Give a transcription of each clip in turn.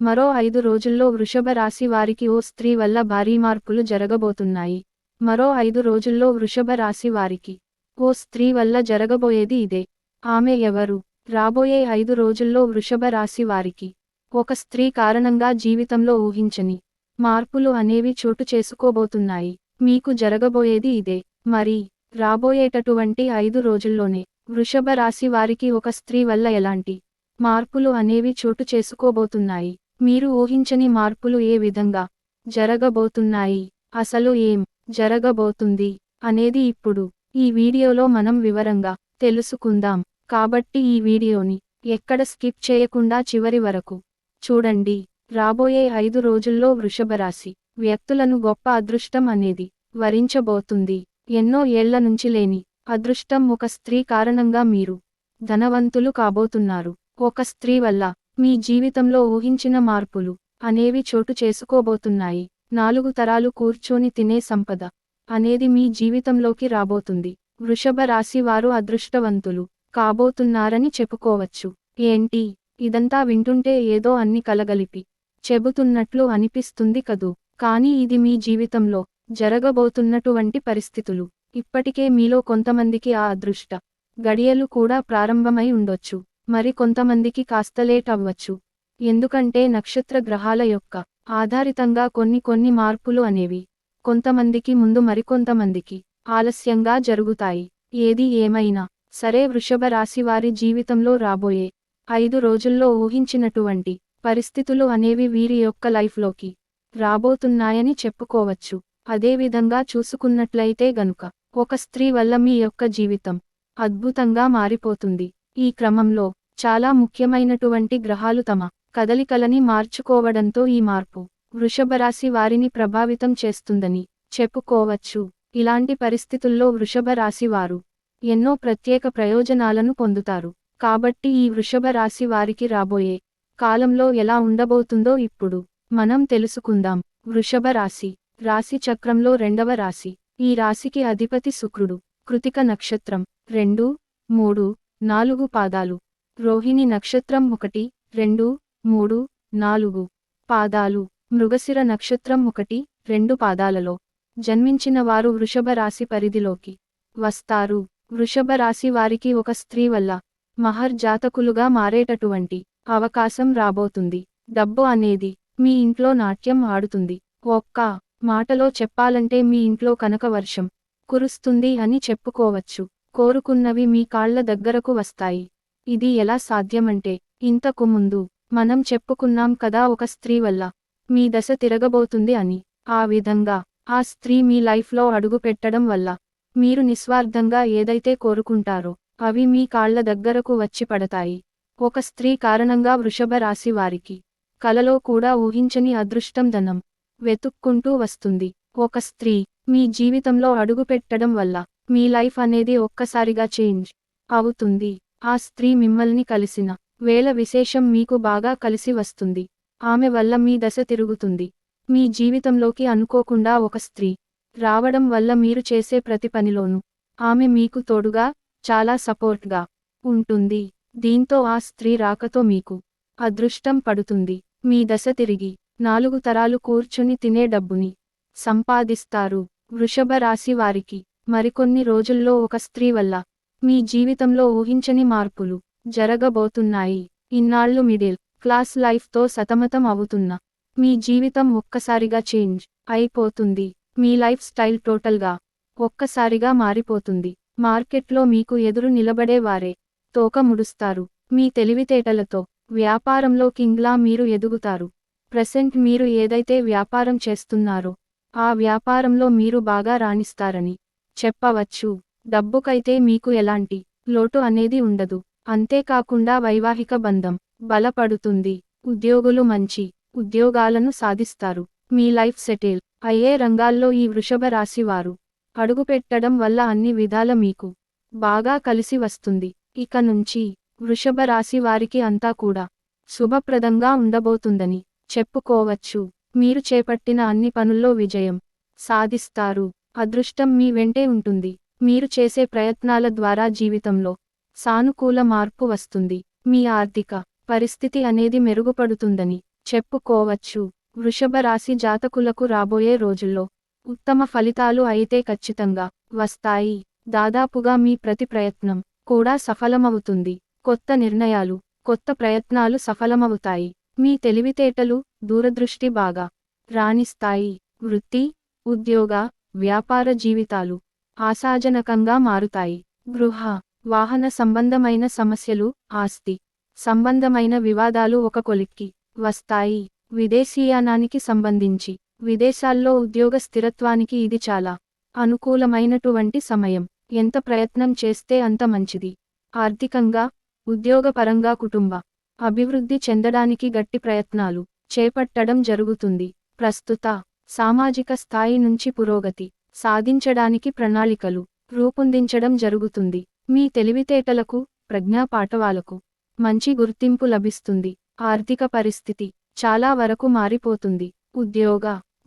మరో ఐదు రోజుల్లో వృషభ రాశి వారికి ఓ స్త్రీ వల్ల భారీ మార్పులు జరగబోతున్నాయి. మరో ఐదు రోజుల్లో వృషభ రాశి వారికి ఓ స్త్రీ వల్ల జరగబోయేది ఇదే. ఆమె ఎవరు? రాబోయే ఐదు రోజుల్లో వృషభ రాశి వారికి ఒక స్త్రీ కారణంగా జీవితంలో ఊహించని మార్పులు అనేవి చోటు చేసుకోబోతున్నాయి. మీకు జరగబోయేది ఇదే. మరి రాబోయేటటువంటి ఐదు రోజుల్లోనే వృషభ రాశి వారికి ఒక స్త్రీ వల్ల ఎలాంటి మార్పులు అనేవి చోటు చేసుకోబోతున్నాయి? మీరు ఊహించని మార్పులు ఏ విధంగా జరగబోతున్నాయి? అసలు ఏం జరగబోతుంది అనేది ఇప్పుడు ఈ వీడియోలో మనం వివరంగా తెలుసుకుందాం. కాబట్టి ఈ వీడియోని ఎక్కడ స్కిప్ చేయకుండా చివరి వరకు చూడండి. రాబోయే ఐదు రోజుల్లో వృషభరాశి వ్యక్తులను గొప్ప అదృష్టం అనేది వరించబోతుంది. ఎన్నో ఏళ్ళ నుంచి లేని అదృష్టం ఒక స్త్రీ కారణంగా మీరు ధనవంతులు కాబోతున్నారు. ఒక స్త్రీ వల్ల మీ జీవితంలో ఊహించిన మార్పులు అనేవి చోటు చేసుకోబోతున్నాయి. నాలుగు తరాలు కూర్చొని తినే సంపద అనేది మీ జీవితంలోకి రాబోతుంది. వృషభ రాశి వారు అదృష్టవంతులు కాబోతున్నారని చెప్పుకోవచ్చు. ఏంటి? ఇదంతా వింటుంటే ఏదో అన్ని కలగలిపి చెబుతున్నట్లు అనిపిస్తుంది కదూ? కానీ ఇది మీ జీవితంలో జరగబోతున్నటువంటి పరిస్థితులు. ఇప్పటికే మీలో కొంతమందికి ఆ అదృష్ట గడియలు కూడా ప్రారంభమై ఉండొచ్చు. మరి కొంతమందికి కాస్త లేట్ అవ్వచ్చు. ఎందుకంటే నక్షత్ర గ్రహాల యొక్క ఆధారితంగా కొన్ని కొన్ని మార్పులు అనేవి కొంతమందికి ముందు మరికొంతమందికి ఆలస్యంగా జరుగుతాయి. ఏది ఏమైనా సరే వృషభ రాశి వారి జీవితంలో రాబోయే ఐదు రోజుల్లో ఊహించినటువంటి పరిస్థితులు అనేవి వీరి యొక్క లైఫ్లోకి రాబోతున్నాయని చెప్పుకోవచ్చు. అదేవిధంగా చూసుకున్నట్లయితే గనుక ఒక స్త్రీ వల్ల మీ యొక్క జీవితం అద్భుతంగా మారిపోతుంది. ఈ క్రమంలో చాలా ముఖ్యమైనటువంటి గ్రహాలు తమ కదలికలని మార్చుకోవడంతో ఈ మార్పు వృషభరాశి వారిని ప్రభావితం చేస్తుందని చెప్పుకోవచ్చు. ఇలాంటి పరిస్థితుల్లో వృషభ రాశి వారు ఎన్నో ప్రత్యేక ప్రయోజనాలను పొందుతారు. కాబట్టి ఈ వృషభ రాశి వారికి రాబోయే కాలంలో ఎలా ఉండబోతుందో ఇప్పుడు మనం తెలుసుకుందాం. వృషభ రాశి రాశి చక్రంలో రెండవ రాశి. ఈ రాశికి అధిపతి శుక్రుడు కృతిక నక్షత్రం రెండు మూడు నాలుగు పాదాలు. రోహిణి నక్షత్రం ఒకటి రెండు మూడు నాలుగు పాదాలు. మృగశిర నక్షత్రం ఒకటి రెండు పాదాలలో. జన్మించిన వారు వృషభ రాశి పరిధిలోకి వస్తారు. వృషభ రాశి వారికి ఒక స్త్రీ వల్ల మహర్ జాతకులుగా మారేటటువంటి అవకాశం రాబోతుంది. డబ్బు అనేది మీ ఇంట్లో నాట్యం ఆడుతుంది. ఒక్క మాటలో చెప్పాలంటే మీ ఇంట్లో కనక వర్షం కురుస్తుంది అని చెప్పుకోవచ్చు. కోరుకున్నవి మీ కాళ్ళ దగ్గరకు వస్తాయి. ఇది ఎలా సాధ్యమంటే ఇంతకు ముందు మనం చెప్పుకున్నాం కదా ఒక స్త్రీ వల్ల మీ దశ తిరగబోతుంది అని. ఆ విధంగా ఆ స్త్రీ మీ లైఫ్లో అడుగు పెట్టడం వల్ల మీరు నిస్వార్థంగా ఏదైతే కోరుకుంటారో అవి మీ కాళ్ళ దగ్గరకు వచ్చి పడతాయి. ఒక స్త్రీ కారణంగా వృషభ రాశి వారికి కలలో కూడా ఊహించని అదృష్టం ధనం వెతుక్కుంటూ వస్తుంది. ఒక స్త్రీ మీ జీవితంలో అడుగుపెట్టడం వల్ల మీ లైఫ్ అనేది ఒక్కసారిగా చేంజ్ అవుతుంది. ఆ స్త్రీ మిమ్మల్ని కలిసిన వేళ విశేషం మీకు బాగా కలిసి వస్తుంది. ఆమె వల్ల మీ దశ తిరుగుతుంది. మీ జీవితంలోకి అనుకోకుండా ఒక స్త్రీ రావడం వల్ల మీరు చేసే ప్రతి పనిలోనూ ఆమె మీకు తోడుగా చాలా సపోర్ట్గా ఉంటుంది. దీంతో ఆ స్త్రీ రాకతో మీకు అదృష్టం పడుతుంది. మీ దశ తిరిగి నాలుగు తరాలు కూర్చుని తినే డబ్బుని సంపాదిస్తారు. వృషభ రాశి వారికి మరికొన్ని రోజుల్లో ఒక స్త్రీ వల్ల మీ జీవితంలో ఊహించని మార్పులు జరగబోతున్నాయి. ఇన్నాళ్ళు మిడిల్ క్లాస్ లైఫ్తో సతమతం అవుతున్న మీ జీవితం ఒక్కసారిగా చేంజ్ అయిపోతుంది. మీ లైఫ్ స్టైల్ టోటల్గా ఒక్కసారిగా మారిపోతుంది. మార్కెట్లో మీకు ఎదురు నిలబడేవారే తోక ముడుస్తారు. మీ తెలివితేటలతో వ్యాపారంలో కింగ్లా మీరు ఎదుగుతారు. ప్రెసెంట్ మీరు ఏదైతే వ్యాపారం చేస్తున్నారో ఆ వ్యాపారంలో మీరు బాగా రాణిస్తారని చెప్పవచ్చు. డబ్బుకైతే మీకు ఎలాంటి లోటు అనేది ఉండదు. అంతేకాకుండా వైవాహిక బంధం బలపడుతుంది. ఉద్యోగులు మంచి ఉద్యోగాలను సాధిస్తారు. మీ లైఫ్ సెటిల్ అయ్యే రంగాల్లో ఈ వృషభ రాశి వారు అడుగుపెట్టడం వల్ల అన్ని విధాల మీకు బాగా కలిసి వస్తుంది. ఇక నుంచి వృషభ రాశి వారికి అంతా కూడా శుభప్రదంగా ఉండబోతుందని చెప్పుకోవచ్చు. మీరు చేపట్టిన అన్ని పనుల్లో విజయం సాధిస్తారు. అదృష్టం మీ వెంటే ఉంటుంది. మీరు చేసే ప్రయత్నాల ద్వారా జీవితంలో సానుకూల మార్పు వస్తుంది. మీ ఆర్థిక పరిస్థితి అనేది మెరుగుపడుతుందని చెప్పుకోవచ్చు. వృషభ రాశి జాతకులకు రాబోయే రోజుల్లో ఉత్తమ ఫలితాలు అయితే ఖచ్చితంగా వస్తాయి. దాదాపుగా మీ ప్రతి ప్రయత్నం కూడా సఫలమవుతుంది. కొత్త నిర్ణయాలు కొత్త ప్రయత్నాలు సఫలమవుతాయి. మీ తెలివితేటలు దూరదృష్టి బాగా రాణిస్తాయి. వృత్తి ఉద్యోగ వ్యాపార జీవితాలు ఆశాజనకంగా మారుతాయి. గృహ వాహన సంబంధమైన సమస్యలు ఆస్తి సంబంధమైన వివాదాలు ఒక కొలిక్కి వస్తాయి. విదేశీయానానికి సంబంధించి విదేశాల్లో ఉద్యోగ స్థిరత్వానికి ఇది చాలా అనుకూలమైనటువంటి సమయం. ఎంత ప్రయత్నం చేస్తే అంత మంచిది. ఆర్థికంగా ఉద్యోగపరంగా కుటుంబ అభివృద్ధి చెందడానికి గట్టి ప్రయత్నాలు చేపట్టడం జరుగుతుంది. ప్రస్తుత సామాజిక స్థాయి నుంచి పురోగతి సాధించడానికి ప్రణాళికలు రూపొందించడం జరుగుతుంది. మీ తెలివితేటలకు ప్రజ్ఞా పాఠవాలకు మంచి గుర్తింపు లభిస్తుంది. ఆర్థిక పరిస్థితి చాలా వరకు మారిపోతుంది. ఉద్యోగ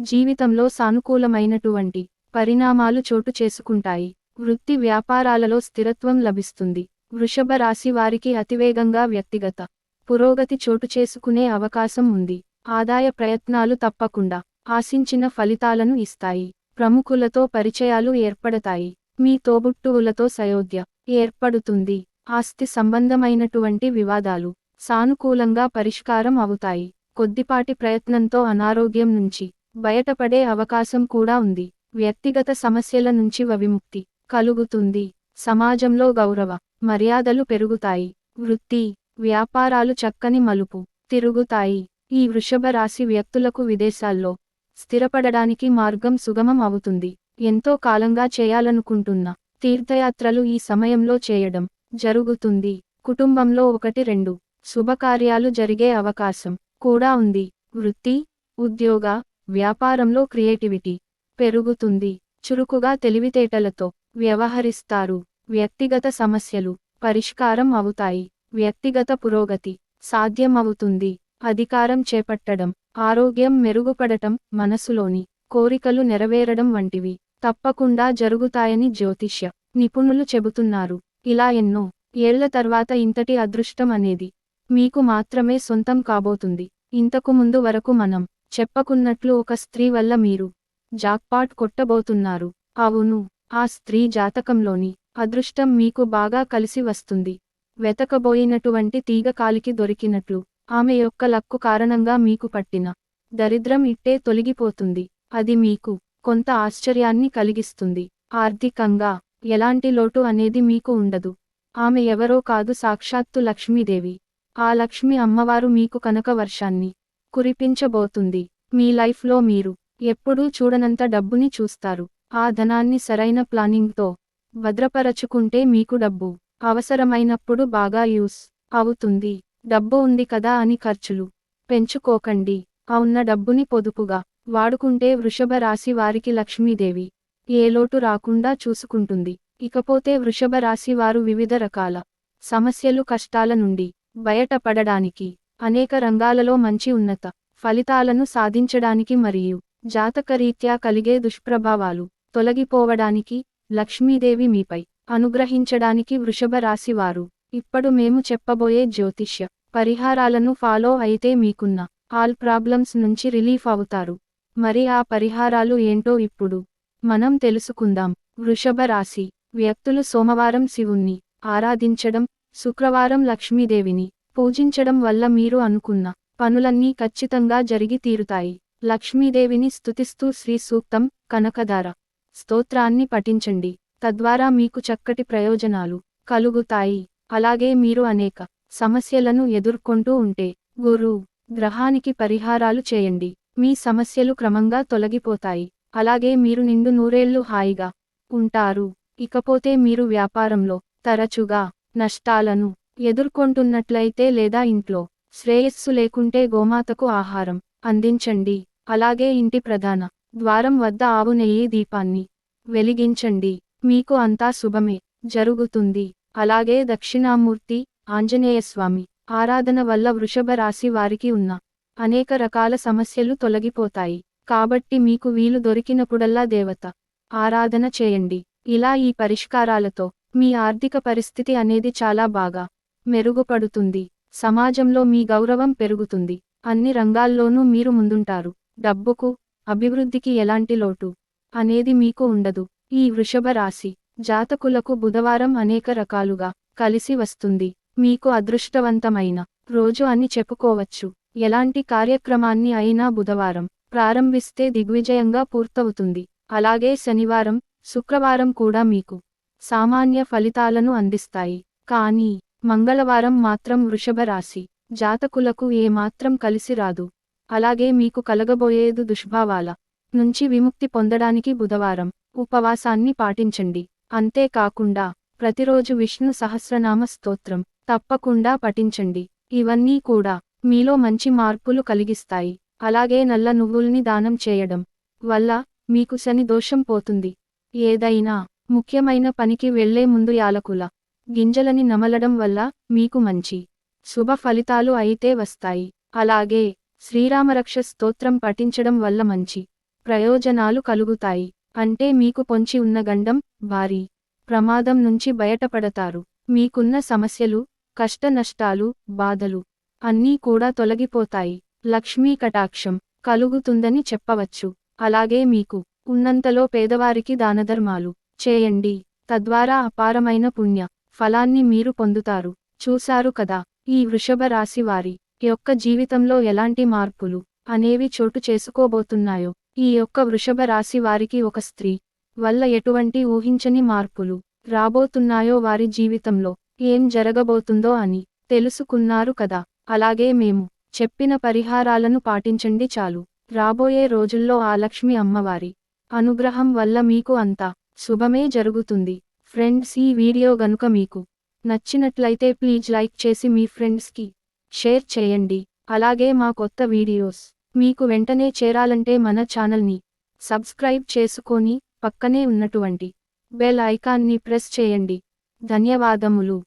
జీవితంలో సానుకూలమైనటువంటి పరిణామాలు చోటు చేసుకుంటాయి. వృత్తి వ్యాపారాలలో స్థిరత్వం లభిస్తుంది. వృషభ రాశి వారికి అతివేగంగా వ్యక్తిగత పురోగతి చోటు చేసుకునే అవకాశం ఉంది. ఆదాయ ప్రయత్నాలు తప్పకుండా ఆశించిన ఫలితాలను ఇస్తాయి. ప్రముఖులతో పరిచయాలు ఏర్పడతాయి. మీ తోబుట్టువులతో సయోధ్య ఏర్పడుతుంది. ఆస్తి సంబంధమైనటువంటి వివాదాలు సానుకూలంగా పరిష్కారం అవుతాయి. కొద్దిపాటి ప్రయత్నంతో అనారోగ్యం నుంచి బయటపడే అవకాశం కూడా ఉంది. వ్యక్తిగత సమస్యల నుంచి విముక్తి కలుగుతుంది. సమాజంలో గౌరవ మర్యాదలు పెరుగుతాయి. వృత్తి వ్యాపారాలు చక్కని మలుపు తిరుగుతాయి. ఈ వృషభ రాశి వ్యక్తులకు విదేశాల్లో స్థిరపడడానికి మార్గం సుగమం అవుతుంది. ఎంతో కాలంగా చేయాలనుకుంటున్న తీర్థయాత్రలు ఈ సమయంలో చేయడం జరుగుతుంది. కుటుంబంలో ఒకటి రెండు శుభకార్యాలు జరిగే అవకాశం కూడా ఉంది. వృత్తి ఉద్యోగ వ్యాపారంలో క్రియేటివిటీ పెరుగుతుంది. చురుకుగా తెలివితేటలతో వ్యవహరిస్తారు. వ్యక్తిగత సమస్యలు పరిష్కారం అవుతాయి. వ్యక్తిగత పురోగతి సాధ్యమవుతుంది. అధికారం చేపట్టడం ఆరోగ్యం మెరుగుపడటం మనసులోని కోరికలు నెరవేరడం వంటివి తప్పకుండా జరుగుతాయని జ్యోతిష్య నిపుణులు చెబుతున్నారు. ఇలా ఎన్నో ఏళ్ళ తర్వాత ఇంతటి అదృష్టం అనేది మీకు మాత్రమే సొంతం కాబోతుంది. ఇంతకు ముందు వరకు మనం చెప్పకున్నట్లు ఒక స్త్రీ వల్ల మీరు జాక్పాట్ కొట్టబోతున్నారు. అవును ఆ స్త్రీ జాతకంలోని అదృష్టం మీకు బాగా కలిసి వస్తుంది. వెతకబోయినటువంటి తీగ కాలికి దొరికినట్లు ఆమె యొక్క లక్కు కారణంగా మీకు పట్టిన దరిద్రం ఇట్టే తొలగిపోతుంది. అది మీకు కొంత ఆశ్చర్యాన్ని కలిగిస్తుంది. ఆర్థికంగా ఎలాంటి లోటు అనేది మీకు ఉండదు. ఆమె ఎవరో కాదు సాక్షాత్తు లక్ష్మీదేవి. ఆ లక్ష్మి అమ్మవారు మీకు కనక వర్షాన్ని కురిపించబోతుంది. మీ లైఫ్లో మీరు ఎప్పుడూ చూడనంత డబ్బుని చూస్తారు. ఆ ధనాన్ని సరైన ప్లానింగ్తో భద్రపరచుకుంటే మీకు డబ్బు అవసరమైనప్పుడు బాగా యూస్ అవుతుంది. డబ్బు ఉంది కదా అని ఖర్చులు. పెంచుకోకండి. ఆ ఉన్న డబ్బుని పొదుపుగా. వాడుకుంటే వృషభ రాశి వారికి లక్ష్మీదేవి. ఏ లోటు రాకుండా చూసుకుంటుంది. ఇకపోతే వృషభ రాశి వారు వివిధ రకాల సమస్యలు కష్టాల నుండి బయటపడడానికి అనేక రంగాలలో మంచి ఉన్నత ఫలితాలను సాధించడానికి మరియు జాతకరీత్యా కలిగే దుష్ప్రభావాలు తొలగిపోవడానికి లక్ష్మీదేవి మీపై అనుగ్రహించడానికి వృషభ రాశివారు ఇప్పుడు మేము చెప్పబోయే జ్యోతిష్య పరిహారాలను ఫాలో అయితే మీకున్న ఆల్ ప్రాబ్లమ్స్ నుంచి రిలీఫ్ అవుతారు. మరి ఆ పరిహారాలు ఏంటో ఇప్పుడు మనం తెలుసుకుందాం. వృషభ రాశి వ్యక్తులు సోమవారం శివుణ్ణి ఆరాధించడం శుక్రవారం లక్ష్మీదేవిని పూజించడం వల్ల మీరు అనుకున్న పనులన్నీ ఖచ్చితంగా జరిగి తీరుతాయి. లక్ష్మీదేవిని స్తుతిస్తూ శ్రీ సూక్తం కనకధార స్తోత్రాన్ని పఠించండి. తద్వారా మీకు చక్కటి ప్రయోజనాలు కలుగుతాయి. అలాగే మీరు అనేక సమస్యలను ఎదుర్కొంటూ ఉంటే గురు గ్రహానికి పరిహారాలు చేయండి. మీ సమస్యలు క్రమంగా తొలగిపోతాయి. అలాగే మీరు నిండు నూరేళ్ళు హాయిగా ఉంటారు. ఇకపోతే మీరు వ్యాపారంలో తరచుగా నష్టాలను ఎదుర్కొంటున్నట్లయితే లేదా ఇంట్లో శ్రేయస్సు లేకుంటే గోమాతకు ఆహారం అందించండి. అలాగే ఇంటి ప్రధాన ద్వారం వద్ద ఆవు నెయ్యి దీపాన్ని వెలిగించండి. మీకు అంతా శుభమే జరుగుతుంది. అలాగే దక్షిణామూర్తి ఆంజనేయస్వామి ఆరాధన వల్ల వృషభ రాశి వారికి ఉన్న అనేక రకాల సమస్యలు తొలగిపోతాయి. కాబట్టి మీకు వీలు దొరికినప్పుడల్లా దేవత ఆరాధన చేయండి. ఇలా ఈ పరిష్కారాలతో మీ ఆర్థిక పరిస్థితి అనేది చాలా బాగా మెరుగుపడుతుంది. సమాజంలో మీ గౌరవం పెరుగుతుంది. అన్ని రంగాల్లోనూ మీరు ముందుంటారు. డబ్బుకు అభివృద్ధికి ఎలాంటి లోటు అనేది మీకు ఉండదు. ఈ వృషభ రాశి జాతకులకు బుధవారం అనేక రకాలుగా కలిసి వస్తుంది. మీకు అదృష్టవంతమైన రోజు అని చెప్పుకోవచ్చు. ఎలాంటి కార్యక్రమాన్ని అయినా బుధవారం ప్రారంభిస్తే దిగ్విజయంగా పూర్తవుతుంది. అలాగే శనివారం శుక్రవారం కూడా మీకు సామాన్య ఫలితాలను అందిస్తాయి. కానీ మంగళవారం మాత్రం వృషభ రాశి జాతకులకు ఏమాత్రం కలిసి రాదు. అలాగే మీకు కలగబోయేదు దుష్భావాల నుంచి విముక్తి పొందడానికి బుధవారం ఉపవాసాన్ని పాటించండి. అంతేకాకుండా ప్రతిరోజు విష్ణు సహస్రనామ స్తోత్రం. తప్పకుండా పఠించండి. ఇవన్నీ కూడా మీలో మంచి మార్పులు కలిగిస్తాయి. అలాగే నల్ల నువ్వుల్ని దానం చేయడం వల్ల మీకు శని దోషం పోతుంది. ఏదైనా ముఖ్యమైన పనికి వెళ్ళే ముందు యాలకుల గింజలని నమలడం వల్ల మీకు మంచి శుభ ఫలితాలు అయితే వస్తాయి. అలాగే శ్రీరామరక్ష స్తోత్రం పఠించడం వల్ల మంచి ప్రయోజనాలు కలుగుతాయి. అంటే మీకు పొంచి ఉన్న గండం భారీ ప్రమాదం నుంచి బయటపడతారు. మీకున్న సమస్యలు కష్టనష్టాలు బాధలు అన్నీ కూడా తొలగిపోతాయి. లక్ష్మీ కటాక్షం కలుగుతుందని చెప్పవచ్చు. అలాగే మీకు ఉన్నంతలో పేదవారికి దానధర్మాలు చేయండి. తద్వారా అపారమైన పుణ్య ఫలాన్ని మీరు పొందుతారు. చూశారు కదా ఈ వృషభ రాశి వారి యొక్క జీవితంలో ఎలాంటి మార్పులు అనేవి చోటు చేసుకోబోతున్నాయో. ఈ యొక్క వృషభ రాశి వారికి ఒక స్త్రీ వల్ల ఎటువంటి ఊహించని మార్పులు రాబోతున్నాయో వారి జీవితంలో ఏం జరగబోతుందో అని తెలుసుకున్నారు కదా. అలాగే మేము చెప్పిన పరిహారాలను పాటించండి చాలు. రాబోయే రోజుల్లో ఆ లక్ష్మి అమ్మవారి అనుగ్రహం వల్ల మీకు అంతా శుభమే జరుగుతుంది. ఫ్రెండ్స్ ఈ వీడియో గనుక మీకు నచ్చినట్లయితే ప్లీజ్ లైక్ చేసి మీ ఫ్రెండ్స్కి షేర్ చేయండి. అలాగే మా కొత్త వీడియోస్ మీకు వెంటనే చేరాలంటే మన ఛానల్ని సబ్స్క్రైబ్ చేసుకొని పక్కనే ఉన్నటువంటి బెల్ ఐకాన్ని ప్రెస్ చేయండి. ధన్యవాదములు.